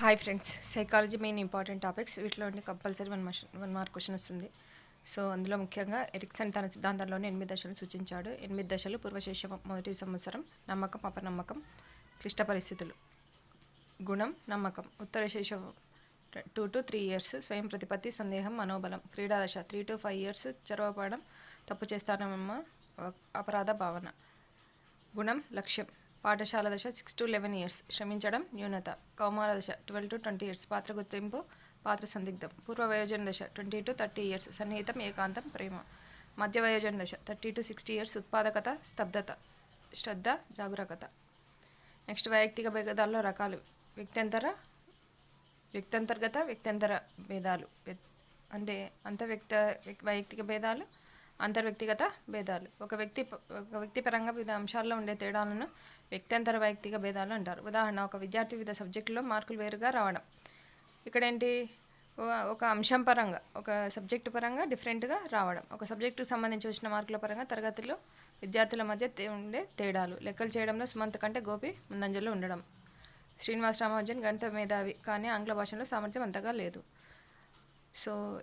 Hi friends psychology main important topics వీటిలో compulsory one one mark question వస్తుంది. So అందులో ముఖ్యంగా ఎరిక్సన్ తన సిద్ధాంతంలోని ఎనిమిది దశలు సూచించాడు. ఎనిమిది దశలు పూర్వశేష మొదటి సంవత్సరం నమ్మకం అపనమ్మకం క్లిష్ట పరిస్థితులు. గుణం నమ్మకం. ఉత్తర శేషం టూ టు త్రీ ఇయర్స్ స్వయం ప్రతిపత్తి సందేహం మనోబలం. క్రీడా దశ త్రీ టు ఫైవ్ ఇయర్స్ చొరవపడడం తప్పు చేస్తానమ్మ అపరాధ భావన. గుణం లక్ష్యం. పాఠశాల దశ సిక్స్ టు లెవెన్ ఇయర్స్ శ్రమించడం న్యూనత. కౌమార దశ ట్వెల్వ్ టు ట్వంటీ ఇయర్స్ పాత్ర గుర్తింపు పాత్ర సందిగ్ధం. పూర్వ వయోజన దశ ట్వంటీ టు థర్టీ ఇయర్స్ సన్నిహితం ఏకాంతం ప్రేమ. మధ్య వయోజన దశ థర్టీ టు సిక్స్టీ ఇయర్స్ ఉత్పాదకత స్తబ్దత శ్రద్ధ జాగరూకత. నెక్స్ట్ వైయక్తిక భేదాల్లో రకాలు. వ్యక్త్యంతర వ్యక్తంతర్గత వ్యక్తంతర భేదాలు. అంటే అంత వ్యక్త వైయక్తిక భేదాలు అంతర్వ్యక్తిగత భేదాలు. ఒక వ్యక్తి ప- ఒక వ్యక్తి పరంగా వివిధ అంశాల్లో ఉండే తేడాలను వ్యక్తాంతర వైయక్తిక భేదాలు అంటారు. ఉదాహరణ ఒక విద్యార్థి వివిధ సబ్జెక్టులో మార్కులు వేరుగా రావడం. ఇక్కడ ఏంటి ఒక- అంశం పరంగా ఒక సబ్జెక్టు పరంగా డిఫరెంట్గా రావడం. ఒక సబ్జెక్టుకు సంబంధించి వచ్చిన మార్కుల పరంగా తరగతిలో విద్యార్థుల మధ్య ఉండే తేడాలు. లెక్కలు చేయడంలో సుమంత్ కంటే గోపి ముందంజలో ఉండడం. శ్రీనివాస్ రామానుజన్ గణిత మేధావి కానీ ఆంగ్ల భాషలో సామర్థ్యం అంతగా లేదు. సో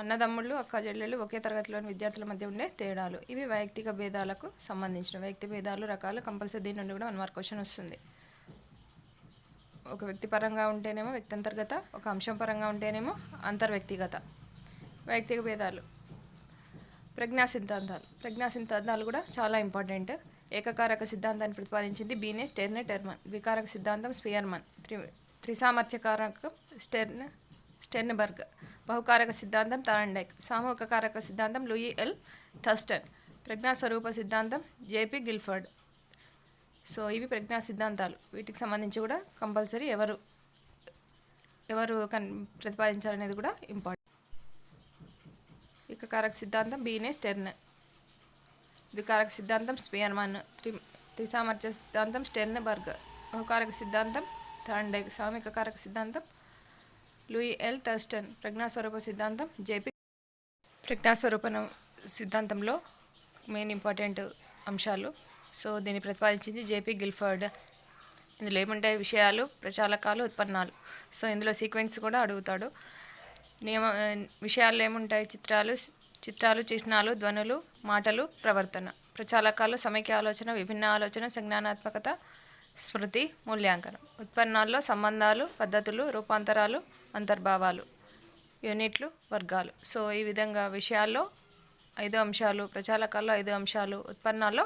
అన్నదమ్ముళ్ళు అక్క చెల్లెళ్ళు ఒకే తరగతిలోని విద్యార్థుల మధ్య ఉండే తేడాలు. ఇవి వైయక్తిక భేదాలకు సంబంధించిన వ్యక్తి భేదాలు రకాలు కంపల్సరీ దీని నుండి కూడా వన్ మార్క్ క్వశ్చన్ వస్తుంది. ఒక వ్యక్తి పరంగా ఉంటేనేమో వ్యక్తంతర్గత ఒక అంశం పరంగా ఉంటేనేమో అంతర్వ్యక్తిగత. వైయక్తిక భేదాలు. ప్రజ్ఞా సిద్ధాంతాలు. ప్రజ్ఞా సిద్ధాంతాలు కూడా చాలా ఇంపార్టెంట్ ఏకకారక సిద్ధాంతాన్ని ప్రతిపాదించింది బీనే స్టెర్న్ టెర్మన్. వికారక సిద్ధాంతం స్పియర్మన్. త్రి త్రిసామర్థ్యకారకం స్టెర్న్ స్టెన్బర్గ్. బహుకారక సిద్ధాంతం తారండైక్. సామూహిక కారక సిద్ధాంతం లూయి ఎల్ థస్టన్. ప్రజ్ఞాస్వరూప సిద్ధాంతం జేపీ గిల్ఫర్డ్. సో ఇవి ప్రజ్ఞా సిద్ధాంతాలు. వీటికి సంబంధించి కూడా కంపల్సరీ ఎవరు ఎవరు కన్ ప్రతిపాదించాలనేది కూడా ఇంపార్టెంట్. ఇక కారక సిద్ధాంతం బీనే స్టెర్న్. ద్వికారక సిద్ధాంతం స్పియర్మన్ త్రి త్రిసామర్థ్య సిద్ధాంతం స్టెర్న్బర్గ్. బహుకారక సిద్ధాంతం థాండైక్ సామిక కారక సిద్ధాంతం లూయి ఎల్ థర్స్టన్ ప్రజ్ఞాస్వరూప సిద్ధాంతం జేపీ ప్రజ్ఞాస్వరూప సిద్ధాంతంలో మెయిన్ ఇంపార్టెంట్ అంశాలు. సో దీన్ని ప్రతిపాదించింది జేపీ గిల్ఫర్డ్. ఇందులో ఏముంటాయి విషయాలు? ప్రచాలకాలు ఉత్పన్నాలు. సో ఇందులో సీక్వెన్స్ కూడా అడుగుతాడు. నియమ విషయాలు ఏముంటాయి? చిత్రాలు చిత్రాలు చిహ్నాలు ధ్వనులు మాటలు ప్రవర్తన. ప్రచాలకాలు సమైక్య ఆలోచన విభిన్న ఆలోచన సంజ్ఞానాత్మకత స్మృతి మూల్యాంకనం. ఉత్పన్నాల్లో సంబంధాలు పద్ధతులు రూపాంతరాలు అంతర్భావాలు యూనిట్లు వర్గాలు. సో ఈ విధంగా విషయాల్లో ఐదు అంశాలు ప్రచాలకాల్లో ఐదు అంశాలు ఉత్పన్నాల్లో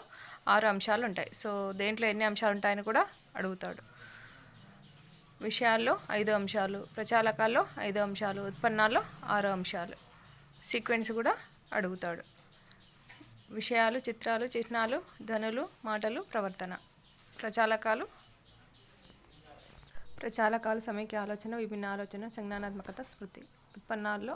ఆరు అంశాలు ఉంటాయి. సో దేంట్లో ఎన్ని అంశాలు ఉంటాయని కూడా అడుగుతాడు. విషయాల్లో ఐదు అంశాలు ప్రచాలకాల్లో ఐదు అంశాలు ఉత్పన్నాల్లో ఆరు అంశాలు. సీక్వెన్స్ కూడా అడుగుతాడు. విషయాలు చిత్రాలు చిహ్నాలు ధనులు మాటలు ప్రవర్తన. ప్రచాలకాలు ప్రచాలకాలు సమైక్య ఆలోచన విభిన్న ఆలోచన సంజ్ఞానాత్మకత స్మృతి ఉత్పన్నాల్లో